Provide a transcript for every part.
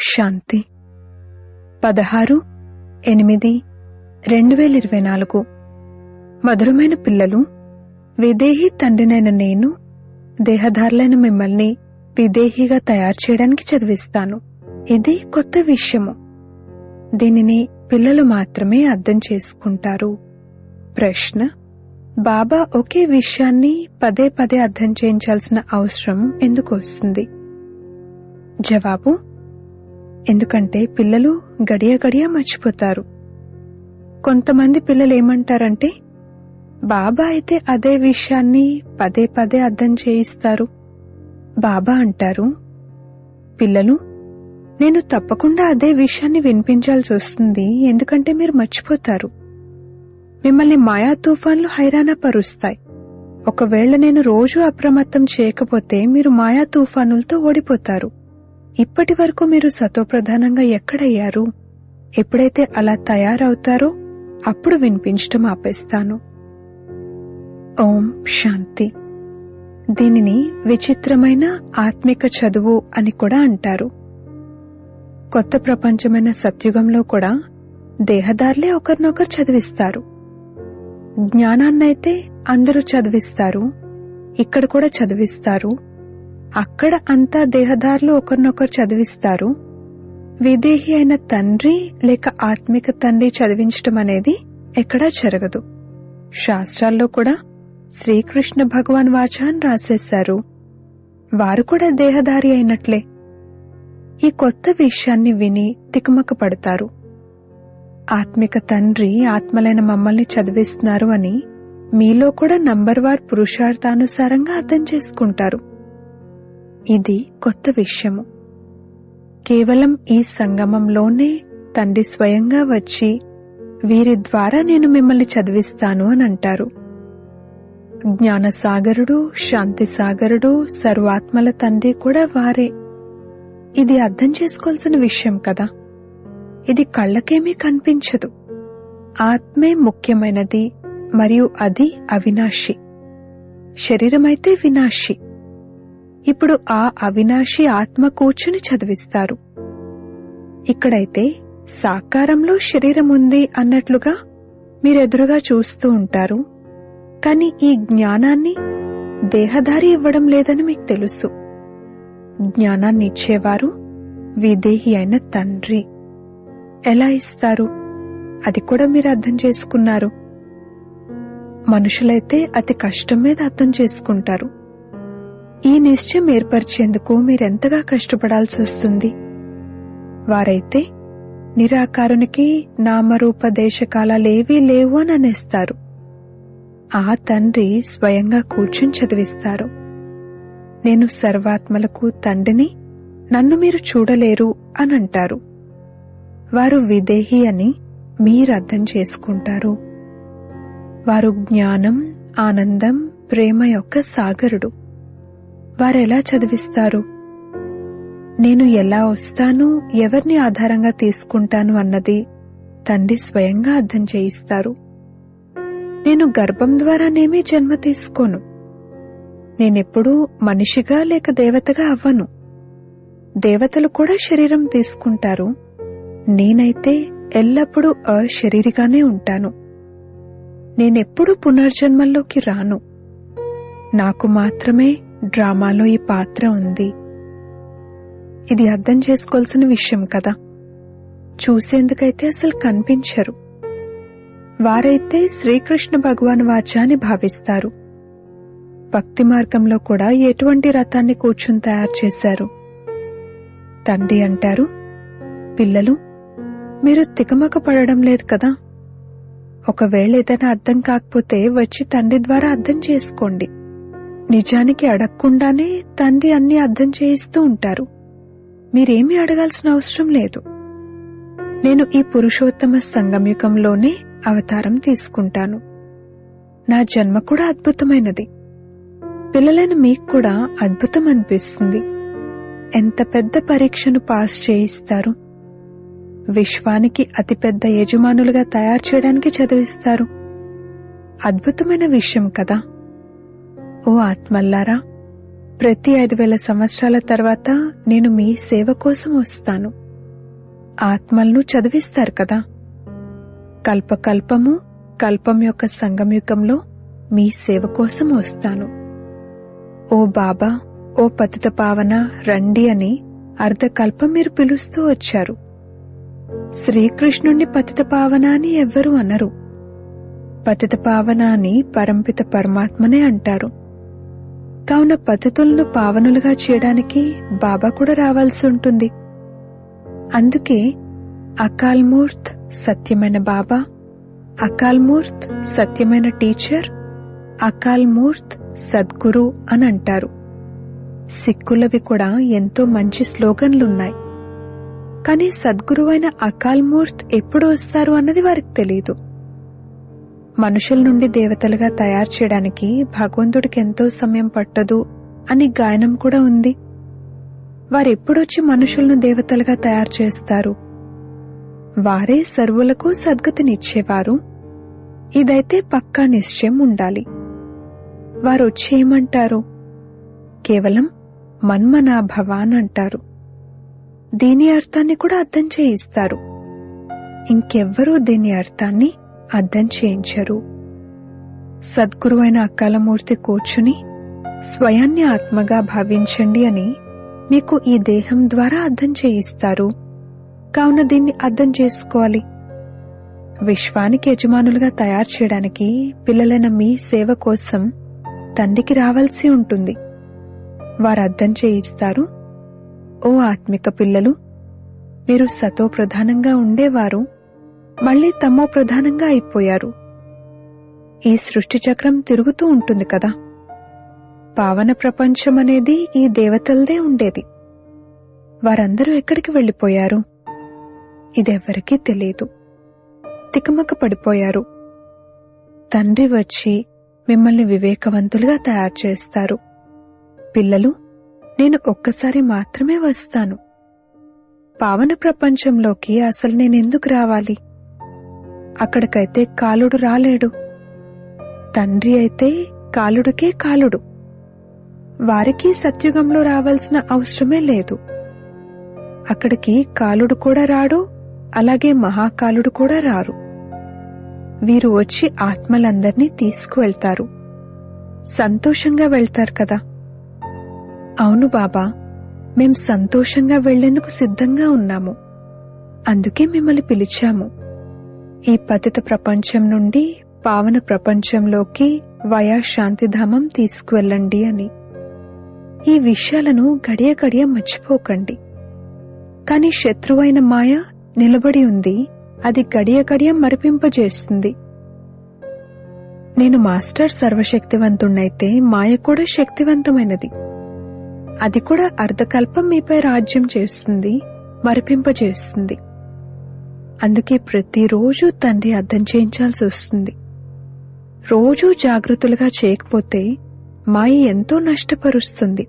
శాంతి. పదహారు ఎనిమిది రెండు వేల ఇరవై నాలుగు మధురమైన పిల్లలు విదేహి తండ్రినైన నేను దేహదారులైన మిమ్మల్ని విదేహిగా తయారు చేయడానికి చదివిస్తాను. ఇది కొత్త విషయము. దీనిని పిల్లలు మాత్రమే అర్థం చేసుకుంటారు. ప్రశ్న బాబా ఒకే విషయాన్ని పదే పదే అర్థం చేయించాల్సిన అవసరం ఎందుకు వస్తుంది? జవాబు ఎందుకంటే పిల్లలు గడియ గడియ మర్చిపోతారు. కొంతమంది పిల్లలు ఏమంటారంటే బాబా అయితే అదే విషయాన్ని పదే పదే అర్థం చేయిస్తారు. బాబా అంటారు పిల్లలు నేను తప్పకుండా అదే విషయాన్ని వినిపించాల్సి వస్తుంది ఎందుకంటే మీరు మర్చిపోతారు. మిమ్మల్ని మాయా తుఫాన్లు హైరాణపరుస్తాయి ఒకవేళ నేను రోజు అప్రమత్తం చేయకపోతే మీరు మాయా తుఫానులతో ఓడిపోతారు. ఇప్పటి వరకు మీరు సతోప్రధానంగా ఎక్కడయ్యారు? ఎప్పుడైతే అలా తయారవుతారో అప్పుడు వినిపించటం ఆపేస్తాను. ఓం శాంతి. దీనిని విచిత్రమైన ఆత్మిక చదువు అని కూడా అంటారు. కొత్త ప్రపంచమైన సత్యుగంలో కూడా దేహదారులే ఒకరినొకరు చదివిస్తారు. జ్ఞానాన్నైతే అందరూ చదివిస్తారు. ఇక్కడ కూడా చదివిస్తారు. అక్కడ అంతా దేహదారులు ఒకరినొకరు చదివిస్తారు. విదేహి అయిన తండ్రి లేక ఆత్మిక తండ్రి చదివించటం అనేది ఎక్కడా జరగదు. శాస్త్రాల్లో కూడా శ్రీకృష్ణ భగవాన్ వాచ అని రాసేశారు. వారు కూడా దేహదారి అయినట్లే. ఈ కొత్త విషయాన్ని విని తికమక పడతారు ఆత్మిక తండ్రి ఆత్మలైన మమ్మల్ని చదివిస్తున్నారు అని మీలో కూడా నంబర్ వార్ పురుషార్థానుసారంగా అర్థం చేసుకుంటారు. ఇది కొత్త విషయము. కేవలం ఈ సంగమంలోనే తండ్రి స్వయంగా వచ్చి వీరి ద్వారా నేను మిమ్మల్ని చదివిస్తాను అని అంటారు. జ్ఞానసాగరుడు శాంతిసాగరుడు సర్వాత్మల తండ్రి కూడా వారే. ఇది అర్థం చేసుకోవాల్సిన విషయం కదా. ఇది కళ్ళకేమీ కనిపించదు. ఆత్మే ముఖ్యమైనది మరియు అది అవినాశి. శరీరమైతే వినాశి. ఇప్పుడు ఆ అవినాశి ఆత్మ కూర్చుని చదివిస్తారు. ఇక్కడైతే సాకారంలో శరీరం ఉంది అన్నట్లుగా మీరెదురుగా చూస్తూ ఉంటారు. కాని ఈ జ్ఞానాన్ని దేహదారి ఇవ్వడం లేదని మీకు తెలుసు. జ్ఞానాన్ని ఇచ్చేవారు విదేహి అయిన తండ్రి. ఎలా ఇస్తారు? అది కూడా మీరు అర్థం చేసుకున్నారు. మనుషులైతే అతి కష్టం మీద అర్థం చేసుకుంటారు. ఈ నిశ్చయం ఏర్పరిచేందుకు మీరెంతగా కష్టపడాల్సి వస్తుంది? వారైతే నిరాకారునికి నామరూప దేశకాలాలేవీ లేవు అని అనేస్తారు. ఆ తండ్రి స్వయంగా కూర్చుని చదివిస్తారు. నేను సర్వాత్మలకు తండ్రిని నన్ను మీరు చూడలేరు అని అంటారు వారు విదేహి అని మీరు అర్థం చేసుకుంటారు. వారు జ్ఞానం ఆనందం ప్రేమ యొక్క సాగరుడు. వారెలా చదివిస్తారు? నేను ఎలా వస్తాను? ఎవరిని ఆధారంగా తీసుకుంటాను అన్నది తండ్రి స్వయంగా అర్థం చేయిస్తారు. నేను గర్భం ద్వారానేమీ జన్మ తీసుకోను. నేనెప్పుడూ మనిషిగా లేక దేవతగా అవ్వను. దేవతలు కూడా శరీరం తీసుకుంటారు. నేనైతే ఎల్లప్పుడూ అశరీరిగానే ఉంటాను. నేనెప్పుడూ పునర్జన్మల్లోకి రాను. నాకు మాత్రమే డ్రామాలో ఈ పాత్ర ఉంది. ఇది అర్థం చేసుకోవాల్సిన విషయం కదా. చూసేందుకైతే అసలు కనిపించరు. వారైతే శ్రీకృష్ణ భగవాన్ వాచ అని భావిస్తారు. భక్తి మార్గంలో కూడా ఎటువంటి రథాన్ని కూర్చుని తయారు చేశారు? తండ్రి అంటారు పిల్లలు మీరు తికమక పడడం లేదు కదా. ఒకవేళ ఏదైనా అర్థం కాకపోతే వచ్చి తండ్రి ద్వారా అర్థం చేసుకోండి. నిజానికి అడగకుండానే తండ్రి అన్ని అర్థం చేయిస్తూ ఉంటారు. మీరేమీ అడగాల్సిన అవసరం లేదు. నేను ఈ పురుషోత్తమ సంగమయుగంలోనే అవతారం తీసుకుంటాను. నా జన్మ కూడా అద్భుతమైనది. పిల్లలైన మీకు కూడా అద్భుతం అనిపిస్తుంది. ఎంత పెద్ద పరీక్షను పాస్ చేయిస్తారు. విశ్వానికి అతిపెద్ద యజమానులుగా తయారు చేయడానికి చదివిస్తారు. అద్భుతమైన విషయం కదా. ఓ ఆత్మల్లారా ప్రతి ఐదు వేల సంవత్సరాల తర్వాత నేను మీ సేవ కోసం వస్తాను. ఆత్మలను చదివిస్తారు కదా. కల్పకల్పము కల్పం యొక్క సంగమయుగంలో మీ సేవ కోసం వస్తాను. ఓ బాబా ఓ పతిత పావన రండి అని అర్ధకల్పం మీరు పిలుస్తూ వచ్చారు. శ్రీకృష్ణుణ్ణి పతిత పావన అని ఎవ్వరూ అనరు. పతిత పావన అని పరంపిత పరమాత్మనే అంటారు. కావున పతితులను పావనులుగా చేయడానికి బాబా కూడా రావాల్సి ఉంటుంది. అందుకే అకాల్మూర్త్ సత్యమైన బాబా అకాల్మూర్త్ సత్యమైన టీచర్ అకాల్మూర్త్ సద్గురు అని అంటారు. సిక్కులవి కూడా ఎంతో మంచి స్లోగన్లున్నాయి. కానీ సద్గురువైన అకాల్మూర్త్ ఎప్పుడు వస్తారు అన్నది వారికి తెలియదు. మనుషుల నుండి దేవతలుగా తయారు చేయడానికి భగవంతుడికి ఎంతో సమయం పట్టదు అని గాయనం కూడా ఉంది. వారెప్పుడొచ్చి మనుషులను దేవతలుగా తయారు చేస్తారు? వారే సర్వులకు సద్గతినిచ్చేవారు. ఇదైతే పక్కా నిశ్చయం ఉండాలి. వారు వచ్చి ఏమంటారు? కేవలం మన్మనాభవ అంటారు దీని అర్థాన్ని కూడా అర్థం చేయిస్తారు. ఇంకెవ్వరూ దీని అర్థాన్ని అర్థం చేయించరు. సద్గురువైన అక్కాలమూర్తి కూర్చుని స్వయాన్ని ఆత్మగా భావించండి అని మీకు ఈ దేహం ద్వారా అర్థం చేయిస్తారు. కావున దీన్ని అర్థం చేసుకోవాలి. విశ్వానికి యజమానులుగా తయారు చేయడానికి పిల్లలైన మీ సేవ కోసం తండ్రికి రావాల్సి ఉంటుంది. వారు అర్థం చేయిస్తారు. ఓ ఆత్మిక పిల్లలు మీరు సతో ప్రధానంగా ఉండేవారు. మళ్ళీ తమో ప్రధానంగా అయిపోయారు. ఈ సృష్టి చక్రం తిరుగుతూ ఉంటుంది కదా. పావన ప్రపంచం అనేది ఈ దేవతలదే ఉండేది. వారందరూ ఎక్కడికి వెళ్ళిపోయారు? ఇదెవ్వరికీ తెలియదు. తికమక పడిపోయారు. తండ్రి వచ్చి మిమ్మల్ని వివేకవంతులుగా తయారు చేస్తారు. పిల్లలు నేను ఒక్కసారి మాత్రమే వస్తాను. పావన ప్రపంచంలోకి అసలు నేనెందుకు రావాలి? అక్కడికైతే కాలుడు రాలేడు. తండ్రి అయితే కాలుడికే కాలుడు. వారికి సత్యుగంలో రావాల్సిన అవసరమే లేదు. అక్కడికి కాలుడు కూడా రాడు అలాగే మహాకాలుడు కూడా రారు. వీరు వచ్చి ఆత్మలందర్నీ తీసుకువెళ్తారు. సంతోషంగా వెళ్తారు కదా. అవును బాబా మేం సంతోషంగా వెళ్ళేందుకు సిద్ధంగా ఉన్నాము. అందుకే మిమ్మల్ని పిలిచాము. ఈ పతిత ప్రపంచం నుండి పావన ప్రపంచంలోకి వయా శాంతిధామం తీసుకువెళ్ళండి అని. ఈ విషయాలను గడియ గడియ మర్చిపోకండి. కాని శత్రువైన మాయ నిలబడి ఉంది. అది గడియ గడియ మరిపింపజేస్తుంది. నేను మాస్టర్ సర్వశక్తివంతుణ్ణైతే మాయ కూడా శక్తివంతమైనది. అది కూడా అర్ధకల్పం మీపై రాజ్యం చేస్తుంది మరిపింపజేస్తుంది. అందుకే ప్రతిరోజు తండ్రి అర్థం చేయించాల్సి వస్తుంది. రోజూ జాగ్రత్తలుగా చేయకపోతే మాయ ఎంతో నష్టపరుస్తుంది.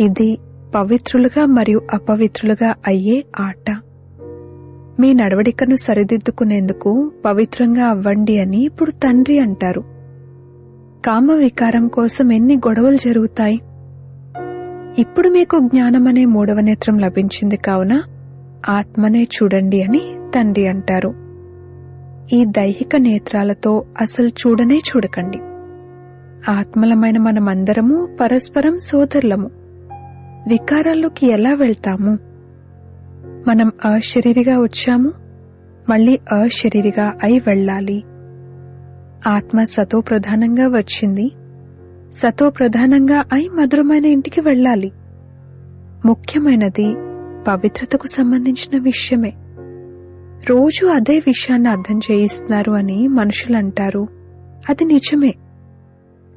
ఇది పవిత్రులుగా మరియు అపవిత్రులుగా అయ్యే ఆట. మీ నడవడికను సరిదిద్దుకునేందుకు పవిత్రంగా అవ్వండి అని ఇప్పుడు తండ్రి అంటారు. కామ వికారం కోసం ఎన్ని గొడవలు జరుగుతాయి? ఇప్పుడు మీకు జ్ఞానం అనే మూడవ నేత్రం లభించింది కావున ఆత్మనే చూడండి అని తండ్రి అంటారు. ఈ దైహిక నేత్రాలతో అసలు చూడనే చూడకండి. ఆత్మలమైన మనమందరము పరస్పరం సోదరులము. వికారాల్లోకి ఎలా వెళ్తాము? మనం అశరీరిగా వచ్చాము? మళ్ళీ అశరీరిగా అయి వెళ్ళాలి. ఆత్మ సతో ప్రధానంగా వచ్చింది. సతో ప్రధానంగా అయి మధురమైన ఇంటికి వెళ్ళాలి. ముఖ్యమైనది పవిత్రతకు సంబంధించిన విషయమే. రోజు అదే విషయాన్ని అర్థం చేయిస్తున్నారు అని మనుషులు అంటారు అది నిజమే.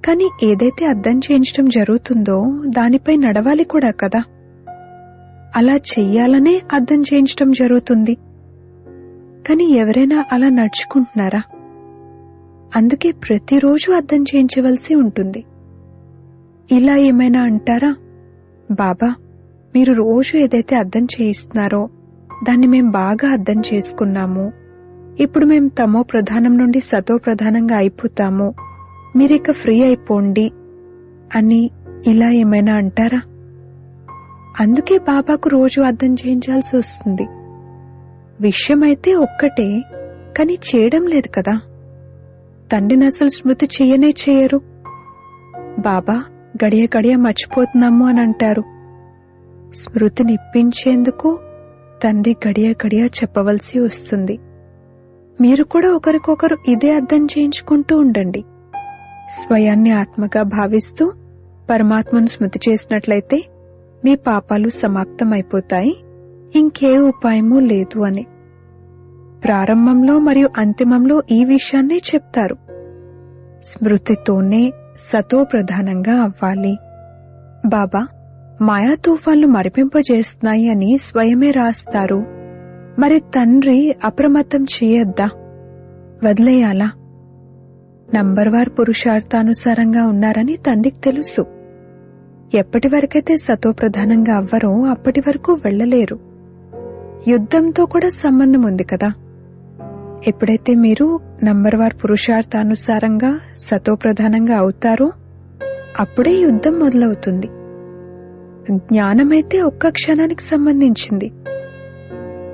కానీ ఏదైతే అర్థం చేయించడం జరుగుతుందో దానిపై నడవాలి కూడా కదా. అలా చెయ్యాలనే అర్థం చేయించడం జరుగుతుంది. కానీ ఎవరైనా అలా నడుచుకుంటున్నారా? అందుకే ప్రతిరోజు అర్థం చేయించవలసి ఉంటుంది. ఇలా ఏమైనా అంటారా? బాబా మీరు రోజు ఏదైతే అర్థం చేయిస్తున్నారో దాన్ని మేం బాగా అర్థం చేసుకున్నాము. ఇప్పుడు మేం తమో ప్రధానం నుండి సతో ప్రధానంగా అయిపోతాము. మీరిక ఫ్రీ అయిపోండి అని ఇలా ఏమైనా అంటారా? అందుకే బాబాకు రోజు అర్థం చేయించాల్సి వస్తుంది. విషయమైతే ఒక్కటే కాని చేయడం లేదు కదా. తండ్రిని అసలు స్మృతి చేయనే చేయరు. బాబా గడియ గడియ మర్చిపోతున్నాము అని అంటారు. స్మృతిని ఇప్పించేందుకు తండ్రి గడియ గడియ చెప్పవలసి వస్తుంది. మీరు కూడా ఒకరికొకరు ఇదే అర్థం చేయించుకుంటూ ఉండండి. స్వయాన్ని ఆత్మగా భావిస్తూ పరమాత్మను స్మృతి చేసినట్లయితే మీ పాపాలు సమాప్తమైపోతాయి. ఇంకే ఉపాయమూ లేదు అని. ప్రారంభంలో మరియు అంతిమంలో ఈ విషయాన్నే చెప్తారు. స్మృతితోనే సతో ప్రధానంగా అవ్వాలి. బాబా మాయా తుఫాన్లు మరిపింపజేస్తున్నాయి అని స్వయమే రాస్తారు. మరి తండ్రి అప్రమత్తం చేయొద్దా? వదిలేయాలా? నంబర్వార్ పురుషార్థానుసారంగా ఉన్నారని తండ్రికి తెలుసు. ఎప్పటి వరకైతే సతో ప్రధానంగా అవ్వరో అప్పటి వరకు వెళ్ళలేరు. యుద్ధంతో కూడా సంబంధం ఉంది కదా? ఎప్పుడైతే మీరు నంబర్వార్ పురుషార్థానుసారంగా సతో ప్రధానంగా అవుతారో అప్పుడే యుద్ధం మొదలవుతుంది. జ్ఞానమైతే ఒక్క క్షణానికి సంబంధించింది.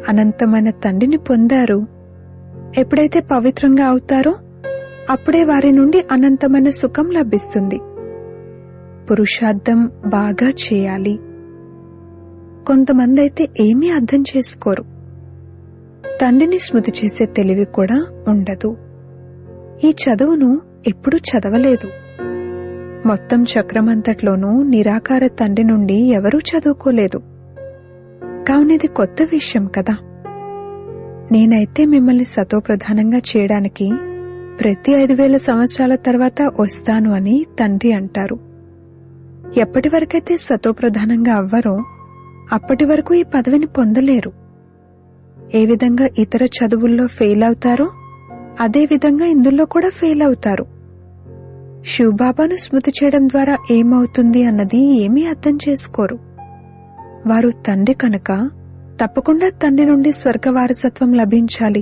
అనంతమైన తండ్రిని పొందారు. ఎప్పుడైతే పవిత్రంగా అవుతారో అప్పుడే వారి నుండి అనంతమైన సుఖం లభిస్తుంది. పురుషార్థం బాగా చేయాలి. కొంతమంది అయితే ఏమీ అర్థం చేసుకోరు. తండ్రిని స్మృతి చేసే తెలివి కూడా ఉండదు. ఈ చదువును ఎప్పుడూ చదవలేదు. మొత్తం చక్రమంతట్లోనూ నిరాకార తండ్రి నుండి ఎవరూ చదువుకోలేదు. కావున ఇది కొత్త విషయం కదా. నేనైతే మిమ్మల్ని సతో ప్రధానంగా చేయడానికి ప్రతి ఐదు వేల సంవత్సరాల తర్వాత వస్తాను అని తండ్రి అంటారు. ఎప్పటి వరకైతే సతో ప్రధానంగా అవ్వరో అప్పటి వరకు ఈ పదవిని పొందలేరు. ఏ విధంగా ఇతర చదువుల్లో ఫెయిల్ అవుతారో అదే విధంగా ఇందులో కూడా ఫెయిల్ అవుతారు. శివబాబాను స్మృతి చేయడం ద్వారా ఏమవుతుంది అన్నది ఏమీ అర్థం చేసుకోరు. వారు తండ్రి కనుక తప్పకుండా తండ్రి నుండి స్వర్గ వారసత్వం లభించాలి.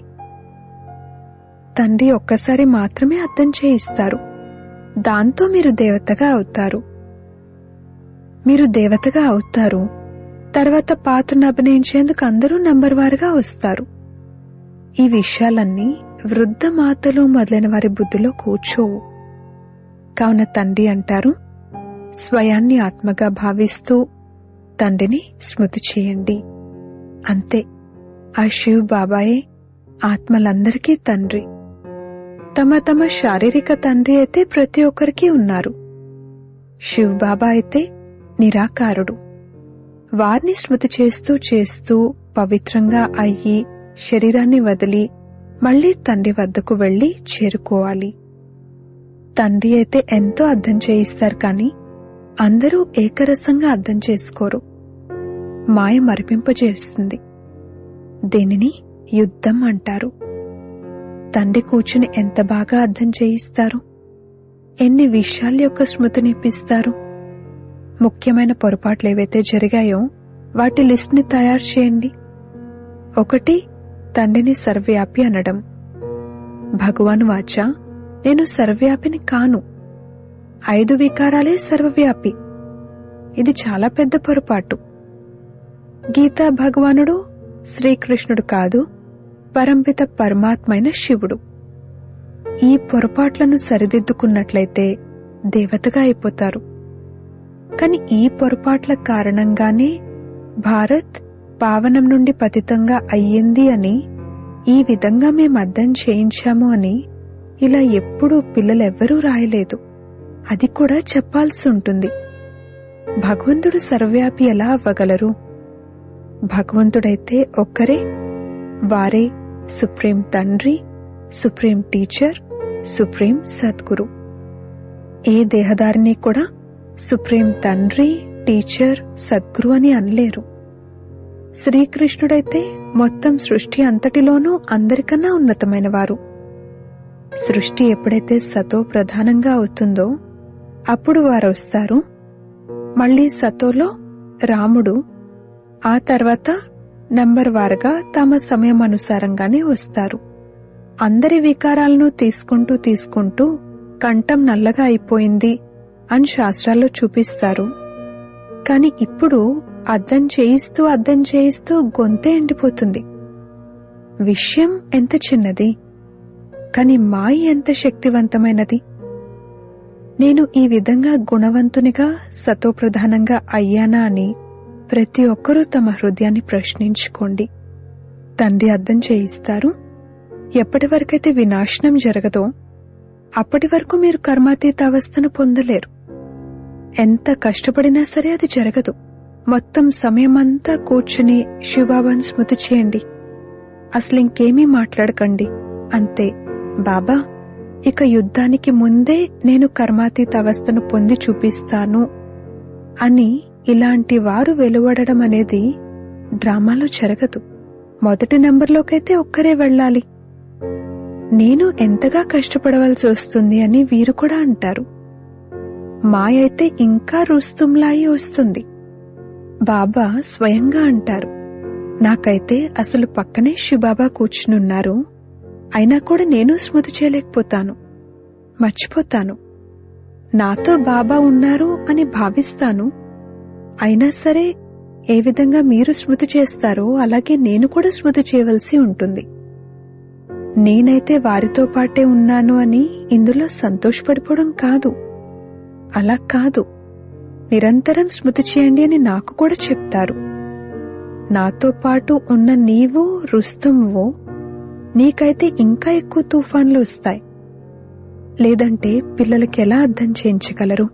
తండ్రి ఒక్కసారి మాత్రమే అర్థం చేయిస్తారు. దాంతో మీరు దేవతగా అవుతారు. మీరు దేవతగా అవుతారు. తర్వాత పాత్రను అభినయించేందుకు అందరూ నంబర్ వారుగా వస్తారు. ఈ విషయాలన్నీ వృద్ధ మాతలు మొదలైన వారి బుద్ధిలో కూర్చోవు. కావున తండ్రి అంటారు స్వయాన్ని ఆత్మగా భావిస్తూ తండ్రిని స్మృతి చేయండి. అంతే ఆ శివ్ బాబాయే ఆత్మలందరికీ తండ్రి. తమ తమ శారీరక తండ్రి అయితే ప్రతి ఒక్కరికి ఉన్నారు. శివ్ బాబా అయితే నిరాకారుడు. వారిని స్మృతి చేస్తూ చేస్తూ పవిత్రంగా అయ్యి శరీరాన్ని వదిలి మళ్ళీ తండ్రి వద్దకు వెళ్ళి చేరుకోవాలి. తండ్రి అయితే ఎంతో అర్థం చేయిస్తారు కానీ అందరూ ఏకరసంగా అర్థం చేసుకోరు. మాయ మరిపింపజేస్తుంది. దీనిని యుద్ధం అంటారు. తండ్రి కూర్చుని ఎంత బాగా అర్థం చేయిస్తారు? ఎన్ని విషయాల యొక్క స్మృతినిప్పిస్తారు ముఖ్యమైన పొరపాట్లు ఏవైతే జరిగాయో వాటి లిస్ట్ని తయారు చేయండి. ఒకటి తండ్రిని సర్వవ్యాపి అనడం. భగవాన్ వాచ నేను సర్వవ్యాపిని కాను. ఐదు వికారాలే సర్వవ్యాపి. ఇది చాలా పెద్ద పొరపాటు. గీతా భగవానుడు శ్రీకృష్ణుడు కాదు పరంపిత పరమాత్మైన శివుడు. ఈ పొరపాట్లను సరిదిద్దుకున్నట్లయితే దేవతగా అయిపోతారు. కాని ఈ పొరపాట్ల కారణంగానే భారత్ పావనం నుండి పతితంగా అయ్యింది అని ఈ విధంగా మేము అర్థం చేయించాము అని ఇలా ఎప్పుడూ పిల్లలెవ్వరూ రాయలేదు. అది కూడా చెప్పాల్సి ఉంటుంది. భగవంతుడు సర్వవ్యాపి ఎలా అవ్వగలరు? భగవంతుడైతే ఒక్కరే వారే సుప్రీం తండ్రి సుప్రీం టీచర్ సుప్రీం సద్గురు. ఏ దేహదారిని కూడా సుప్రీం తండ్రి టీచర్ సద్గురు అని అనలేరు. శ్రీకృష్ణుడైతే మొత్తం సృష్టి అంతటిలోనూ అందరికన్నా ఉన్నతమైనవారు. సృష్టి ఎప్పుడైతే సతో ప్రధానంగా అవుతుందో అప్పుడు వారు వస్తారు మళ్ళీ సతోలో రాముడు ఆ తర్వాత నంబర్ వారుగా తమ సమయం అనుసారంగానే వస్తారు. అందరి వికారాలను తీసుకుంటూ తీసుకుంటూ కంఠం నల్లగా అయిపోయింది అని శాస్త్రాల్లో చూపిస్తారు. కాని ఇప్పుడు అద్దం చేయిస్తూ అద్దం చేయిస్తూ గొంతే ఎండిపోతుంది. విషయం ఎంత చిన్నది? కాని మాయ ఎంత శక్తివంతమైనది? నేను ఈ విధంగా గుణవంతునిగా సతోప్రధానంగా అయ్యానా అని ప్రతి ఒక్కరూ తమ హృదయాన్ని ప్రశ్నించుకోండి. తండ్రి అర్థం చేయిస్తారు. ఎప్పటి వరకైతే వినాశనం జరగదో అప్పటి వరకు మీరు కర్మాతీత అవస్థను పొందలేరు. ఎంత కష్టపడినా సరే అది జరగదు. మొత్తం సమయమంతా కూర్చుని శివబాబాను స్మృతి చేయండి. అసలు ఇంకేమీ మాట్లాడకండి. అంతే. బాబా ఇక యుద్ధానికి ముందే నేను కర్మాతీత అవస్థను పొంది చూపిస్తాను అని ఇలాంటి వారు వెలువడడం అనేది డ్రామాలో జరగదు. మొదటి నెంబర్లోకైతే ఒక్కరే వెళ్ళాలి. నేను ఎంతగా కష్టపడవలసి వస్తుంది అని వీరు కూడా అంటారు. మాయ అయితే ఇంకా రుస్తుంలాయి వస్తుంది. బాబా స్వయంగా అంటారు నాకైతే అసలు పక్కనే శివబాబా కూర్చునున్నారు. అయినా కూడా నేను స్మృతి చేయలేకపోతాను. మర్చిపోతాను. నాతో బాబా ఉన్నారు అని భావిస్తాను. అయినా సరే ఏ విధంగా మీరు స్మృతి చేస్తారో అలాగే నేను కూడా స్మృతి చేయవలసి ఉంటుంది. నేనైతే వారితో పాటే ఉన్నాను అని ఇందులో సంతోషపడిపోవడం కాదు. అలా కాదు. నిరంతరం స్మృతి చేయండి అని నాకు కూడా చెప్తారు. నాతో పాటు ఉన్న నీవు రుస్తుంవో నీకైతే ఇంకా ఎక్కువ తుఫాన్లు వస్తాయి. లేదంటే పిల్లలకి ఎలా అర్థం చేయించగలరు?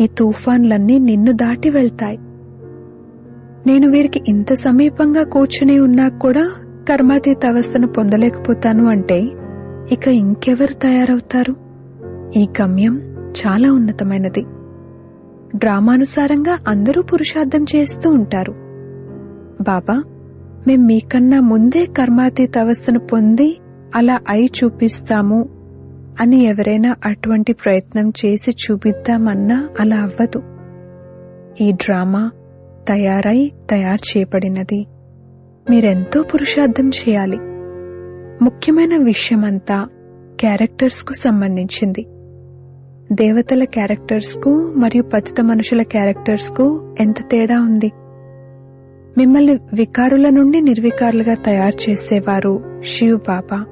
ఈ తుఫాన్లన్నీ నిన్ను దాటి వెళ్తాయి. నేను వీరికి ఇంత సమీపంగా కూర్చుని ఉన్నా కూడా కర్మాతీత అవస్థను పొందలేకపోతాను అంటే ఇక ఇంకెవరు తయారవుతారు? ఈ గమ్యం చాలా ఉన్నతమైనది. డ్రామానుసారంగా అందరూ పురుషార్థం చేస్తూ ఉంటారు. బాబా మేం మీకన్నా ముందే కర్మాతీత అవస్థను పొంది అలా అయి చూపిస్తాము అని ఎవరైనా అటువంటి ప్రయత్నం చేసి చూపిద్దామన్నా అలా అవ్వదు. ఈ డ్రామా తయారై తయారు చేయబడినది. మీరెంతో పురుషార్థం చేయాలి. ముఖ్యమైన విషయమంతా క్యారెక్టర్స్కు సంబంధించింది. దేవతల క్యారెక్టర్స్కు మరియు పతిత మనుషుల క్యారెక్టర్స్కు ఎంత తేడా ఉంది? మిమ్మల్ని వికారుల నుండి నిర్వికారులుగా తయారు చేసేవారు శివు బాబా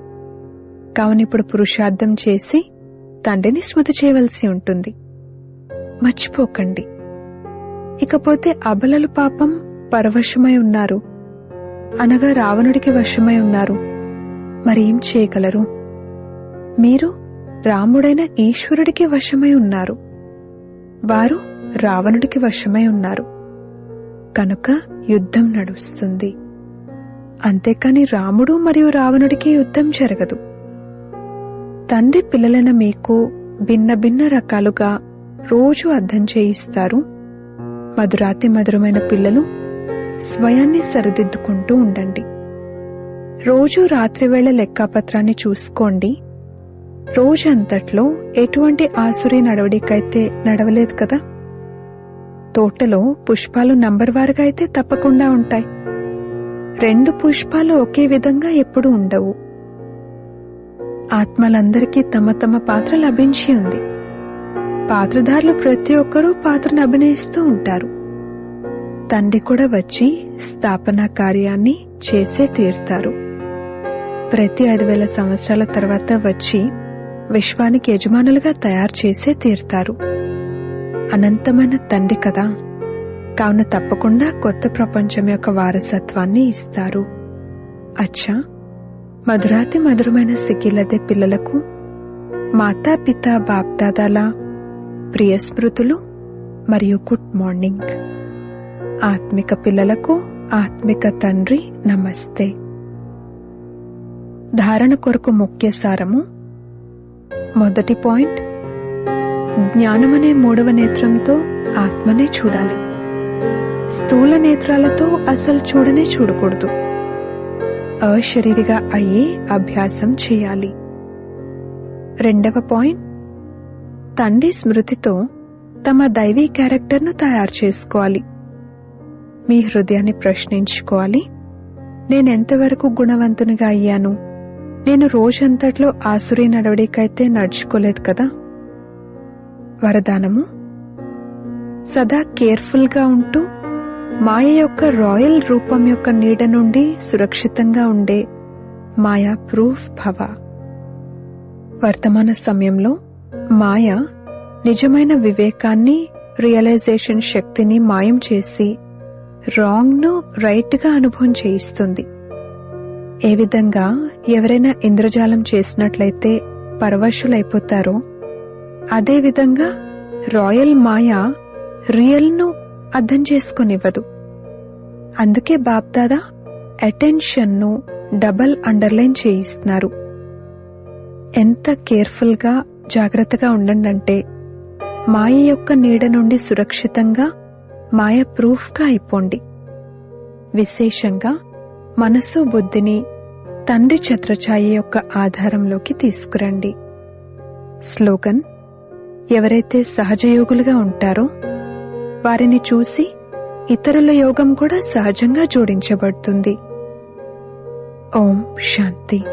కావున ఇప్పుడు పురుషార్థం చేసి తండ్రిని స్మృతి చేయవలసి ఉంటుంది. మర్చిపోకండి. ఇకపోతే అబలలు పాపం పరవశమై ఉన్నారు. అనగా రావణుడికి వశమై ఉన్నారు. మరేం చేయగలరు? మీరు రాముడైన ఈశ్వరుడికి వశమై ఉన్నారు. వారు రావణుడికి వశమై ఉన్నారు. కనుక యుద్ధం నడుస్తుంది. అంతేకాని రాముడు మరియు రావణుడికి యుద్ధం జరగదు. తండ్రి పిల్లలను మీకు భిన్న భిన్న రకాలుగా రోజు అర్థం చేయిస్తారు. మధురాతి మధురమైన పిల్లలు స్వయాన్ని సరిదిద్దుకుంటూ ఉండండి. రోజు రాత్రివేళ లెక్కాపత్రాన్ని చూసుకోండి. రోజంతట్లో ఎటువంటి ఆసురి నడవడికైతే నడవలేదు కదా? తోటలో పుష్పాలు నంబర్ వారుగా అయితే తప్పకుండా ఉంటాయి. రెండు పుష్పాలు ఒకే విధంగా ఎప్పుడూ ఉండవు. ఆత్మలందరికీ తమ తమ పాత్ర లభించి ఉంది. పాత్రధారులు ప్రతి ఒక్కరూ పాత్రను అభినయిస్తూ ఉంటారు. తండ్రి కూడా వచ్చి స్థాపన కార్యాన్ని చేసే తీరుతారు. ప్రతి ఐదు వేల సంవత్సరాల తర్వాత వచ్చి విశ్వానికి యజమానులుగా తయారు చేసే తీరుతారు. అనంతమైన తండ్రి కదా. కావున తప్పకుండా కొత్త ప్రపంచం యొక్క వారసత్వాన్ని ఇస్తారు. అచ్చా! మధురాతి మధురమైన సిగ్గిలదే పిల్లలకు మాతాపిత బాప్దాదాల ప్రియ స్మృతులు మరియు గుడ్ మార్నింగ్. ఆత్మిక పిల్లలకు ఆత్మిక తండ్రి నమస్తే. ధారణ కొరకు ముఖ్య సారము మొదటి పాయింట్ జ్ఞానమనే మూడవ నేత్రంతో ఆత్మనే చూడాలి. స్థూల నేత్రాలతో అసలు చూడనే చూడకూడదు. అశరీరిగా అయ్యే అభ్యాసం చేయాలి. రెండవ పాయింట్. తండ్రి స్మృతితో తమ దైవీ క్యారెక్టర్ను తయారు చేసుకోవాలి. మీ హృదయాన్ని ప్రశ్నించుకోవాలి. నేనెంతవరకు గుణవంతునిగా అయ్యాను? నేను రోజంతట్లో ఆసురి నడవడికైతే నడుచుకోలేదు కదా? వరదానము. సదా కేర్ఫుల్గా ఉంటూ మాయ యొక్క రాయల్ రూపం యొక్క నీడ నుండి సురక్షితంగా ఉండే మాయా ప్రూఫ్ భవ. వర్తమాన సమయంలో మాయ నిజమైన వివేకాన్ని రియలైజేషన్ శక్తిని మాయం చేసి రాంగ్ను రైట్గా అనుభవం చేయిస్తుంది. ఏ విధంగా ఎవరైనా ఇంద్రజాలం చేసినట్లయితే పరవశులైపోతారో అదేవిధంగా రాయల్ మాయ రియల్ను అర్థం చేసుకునివ్వదు. అందుకే బాప్దాదా అటెన్షన్ను డబల్ అండర్లైన్ చేయిస్తున్నారు. ఎంత కేర్ఫుల్గా జాగ్రత్తగా ఉండండంటే మాయ యొక్క నీడ నుండి సురక్షితంగా మాయ ప్రూఫ్గా అయిపోండి. విశేషంగా మనసు బుద్ధిని తండ్రి ఛత్రఛాయ యొక్క ఆధారంలోకి తీసుకురండి. స్లోగన్ ఎవరైతే సహజయోగులుగా ఉంటారో వారిని చూసి ఇతరుల యోగం కూడా సహజంగా జోడించబడుతుంది. ఓం శాంతి.